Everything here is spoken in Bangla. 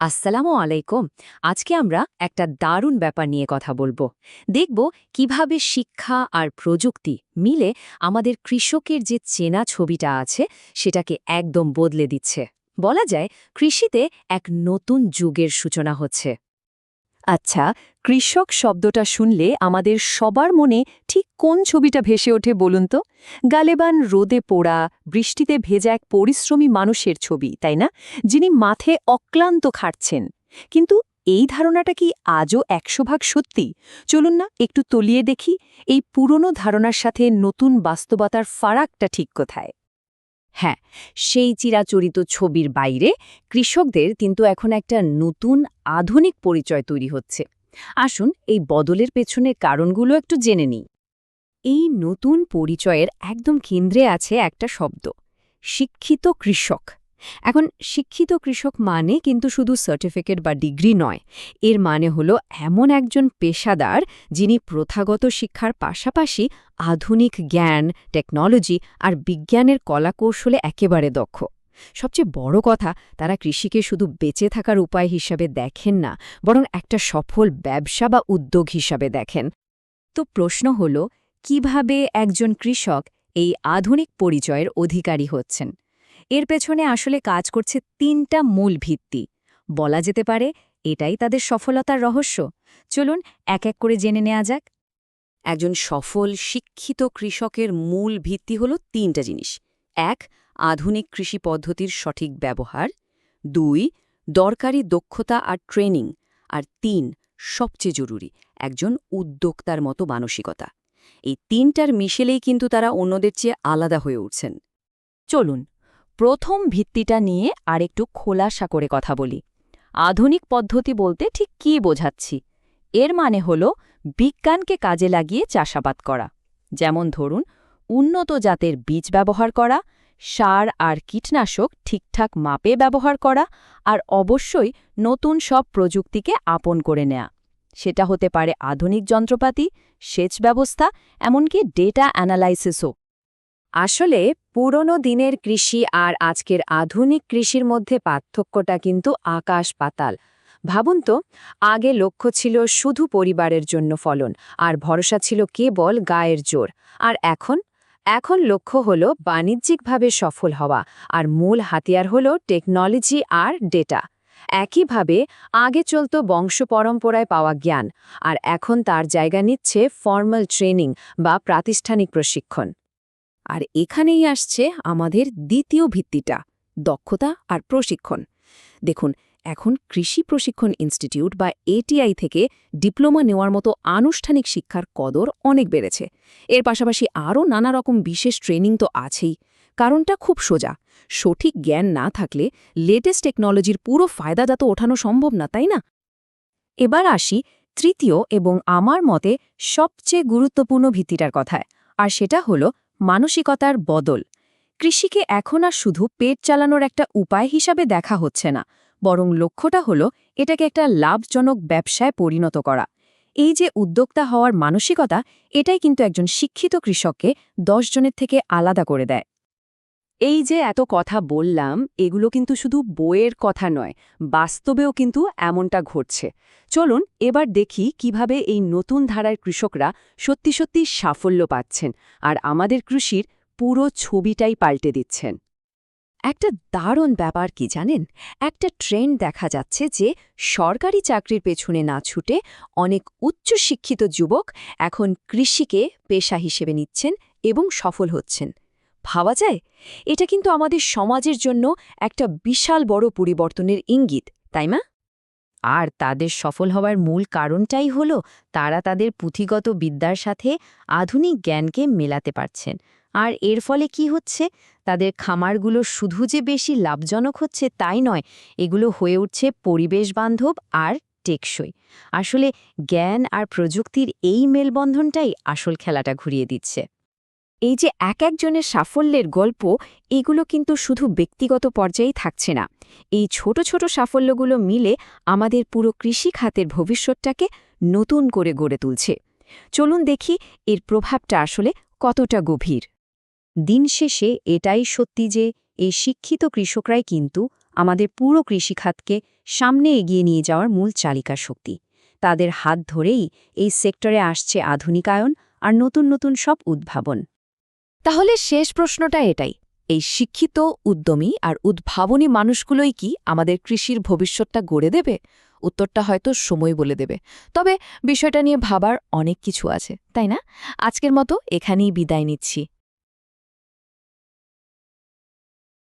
আসসালামু আলাইকুম। আজকে আমরা একটা দারুণ ব্যাপার নিয়ে কথা বলব। দেখব কীভাবে শিক্ষা আর প্রযুক্তি মিলে আমাদের কৃষকের যে চেনা ছবিটা আছে, সেটাকে একদম বদলে দিচ্ছে। বলা যায়, কৃষিতে এক নতুন যুগের সূচনা হচ্ছে। আচ্ছা কৃষক শব্দটা শুনলে আমাদের সবার মনে ঠিক কোন ছবিটা ভেসে ওঠে বলুন তো? গালেবান রোদে পোড়া, বৃষ্টিতে ভেজা এক পরিশ্রমী মানুষের ছবি, তাই না? যিনি মাঠে অক্লান্ত খাটছেন। কিন্তু এই ধারণাটা কি আজও একশো ভাগ সত্যি? চলুন না, একটু তলিয়ে দেখি, এই পুরনো ধারণার সাথে নতুন বাস্তবতার ফারাকটা ঠিক কোথায়? হ্যাঁ সেই চিরাচরিত ছবির বাইরে কৃষকদের কিন্তু এখন একটা নতুন আধুনিক পরিচয় তৈরি হচ্ছে। আসুন এই বদলের পেছনের কারণগুলো একটু জেনে নিই। এই নতুন পরিচয়ের একদম কেন্দ্রে আছে একটা শব্দ, শিক্ষিত কৃষক। এখন, শিক্ষিত কৃষক মানে কিন্তু শুধু সার্টিফিকেট বা ডিগ্রি নয়। এর মানে হলো এমন একজন পেশাদার যিনি প্রথাগত শিক্ষার পাশাপাশি আধুনিক জ্ঞান টেকনোলজি আর বিজ্ঞানের কলাকৌশলে একেবারে দক্ষ। সবচেয়ে বড় কথা, তারা কৃষিকে শুধু বেঁচে থাকার উপায় হিসাবে দেখেন না, বরং একটা সফল ব্যবসা বা উদ্যোগ হিসাবে দেখেন। তো প্রশ্ন হল, কীভাবে একজন কৃষক এই আধুনিক পরিচয়ের অধিকারী হচ্ছেন? এর পেছনে আসলে কাজ করছে তিনটা মূল ভিত্তি। বলা যেতে পারে, এটাই তাদের সফলতার রহস্য। চলুন এক এক করে জেনে নেওয়া যাক। একজন সফল, শিক্ষিত কৃষকের মূল ভিত্তি হল তিনটা জিনিস। এক, আধুনিক কৃষি পদ্ধতির সঠিক ব্যবহার। দুই, দরকারি দক্ষতা আর ট্রেনিং। আর তিন, সবচেয়ে জরুরি, একজন উদ্যোক্তার মতো মানসিকতা। এই তিনটার মিশেলেই কিন্তু তারা অন্যদের চেয়ে আলাদা হয়ে উঠছেন। চলুন প্রথম ভিত্তিটা নিয়ে আরেকটু খোলাসা করে কথা বলি। আধুনিক পদ্ধতি বলতে ঠিক কী বোঝাচ্ছি? এর মানে হল বিজ্ঞানকে কাজে লাগিয়ে চাষাবাদ করা। যেমন ধরুন, উন্নত জাতের বীজ ব্যবহার করা, সার আর কীটনাশক ঠিকঠাক মাপে ব্যবহার করা, আর অবশ্যই নতুন সব প্রযুক্তিকে আপন করে নেয়া। সেটা হতে পারে আধুনিক যন্ত্রপাতি, সেচ ব্যবস্থা, এমনকি ডেটা অ্যানালাইসিসও। আসলে, পুরনো দিনের কৃষি আর আজকের আধুনিক কৃষির মধ্যে পার্থক্যটা কিন্তু আকাশ পাতাল। ভাবুন তো, আগে লক্ষ্য ছিল শুধু পরিবারের জন্য ফলন, আর ভরসা ছিল কেবল গায়ের জোর। আর এখন? এখন লক্ষ্য হল বাণিজ্যিকভাবে সফল হওয়া, আর মূল হাতিয়ার হল টেকনোলজি আর ডেটা। একইভাবে, আগে চলত বংশ পরম্পরায় পাওয়া জ্ঞান, আর এখন তার জায়গা নিচ্ছে ফর্মাল ট্রেনিং বা প্রাতিষ্ঠানিক প্রশিক্ষণ। আর এখানেই আসছে আমাদের দ্বিতীয় ভিত্তিটা, দক্ষতা আর প্রশিক্ষণ। দেখুন, এখন কৃষি প্রশিক্ষণ ইনস্টিটিউট বা এটিআই থেকে ডিপ্লোমা নেওয়ার মতো আনুষ্ঠানিক শিক্ষার কদর অনেক বেড়েছে। এর পাশাপাশি আরও নানা রকম বিশেষ ট্রেনিং তো আছেই। কারণটা খুব সোজা, সঠিক জ্ঞান না থাকলে লেটেস্ট টেকনোলজির পুরো ফায়দাদাত ওঠানো সম্ভব না, তাই না? এবার আসি তৃতীয় এবং আমার মতে সবচেয়ে গুরুত্বপূর্ণ ভিত্তিটার কথায়, আর সেটা হলো মানসিকতার বদল। কৃষিকে এখন আর শুধু পেট চালানোর একটা উপায় হিসাবে দেখা হচ্ছে না, বরং লক্ষ্যটা হলো এটাকে একটা লাভজনক ব্যবসায় পরিণত করা। এই যে উদ্যোক্তা হওয়ার মানসিকতা, এটাই কিন্তু একজন শিক্ষিত কৃষককে দশজনের থেকে আলাদা করে দেয়। এই যে এত কথা বললাম, এগুলো কিন্তু শুধু বইয়ের কথা নয়, বাস্তবেও কিন্তু এমনটা ঘটছে। চলুন এবার দেখি কীভাবে এই নতুন ধারার কৃষকরা সত্যি সত্যি সাফল্য পাচ্ছেন আর আমাদের কৃষির পুরো ছবিটাই পাল্টে দিচ্ছেন। একটা দারুণ ব্যাপার কি জানেন? একটা ট্রেন্ড দেখা যাচ্ছে যে সরকারি চাকরির পেছনে না ছুটে অনেক উচ্চশিক্ষিত যুবক এখন কৃষিকে পেশা হিসেবে নিচ্ছেন এবং সফল হচ্ছেন। ভাবা যায়? এটা কিন্তু আমাদের সমাজের জন্য একটা বিশাল বড় পরিবর্তনের ইঙ্গিত, তাই না আর তাদের সফল হওয়ার মূল কারণটাই হল তারা তাদের পুঁথিগত বিদ্যার সাথে আধুনিক জ্ঞানকে মেলাতে পারছেন। আর এর ফলে কি হচ্ছে? তাদের খামারগুলো শুধু যে বেশি লাভজনক হচ্ছে তাই নয়, এগুলো হয়ে উঠছে পরিবেশ বান্ধব আর টেকসই। আসলে জ্ঞান আর প্রযুক্তির এই মেলবন্ধনটাই আসল খেলাটা ঘুরিয়ে দিচ্ছে। এই যে এক একজনের সাফল্যের গল্প, এগুলো কিন্তু শুধু ব্যক্তিগত পর্যায়েই থাকছে না। এই ছোট ছোট সাফল্যগুলো মিলে আমাদের পুরো কৃষি খাতের ভবিষ্যৎটাকে নতুন করে গড়ে তুলছে। চলুন দেখি এর প্রভাবটা আসলে কতটা গভীর। দিন শেষে এটাই সত্যি যে এই শিক্ষিত কৃষকরাই কিন্তু আমাদের পুরো কৃষিখাতকে সামনে এগিয়ে নিয়ে যাওয়ার মূল চালিকা শক্তি। তাদের হাত ধরেই এই সেক্টরে আসছে আধুনিকায়ন আর নতুন নতুন সব উদ্ভাবন। তাহলে শেষ প্রশ্নটা এটাই। এই শিক্ষিত, উদ্যমী আর উদ্ভাবনী মানুষগুলোই কি আমাদের কৃষির ভবিষ্যৎটা গড়ে দেবে? উত্তরটা হয়তো সময় বলে দেবে। তবে বিষয়টা নিয়ে ভাবার অনেক কিছু আছে, তাই না? আজকের মতো এখানেই বিদায় নিচ্ছি।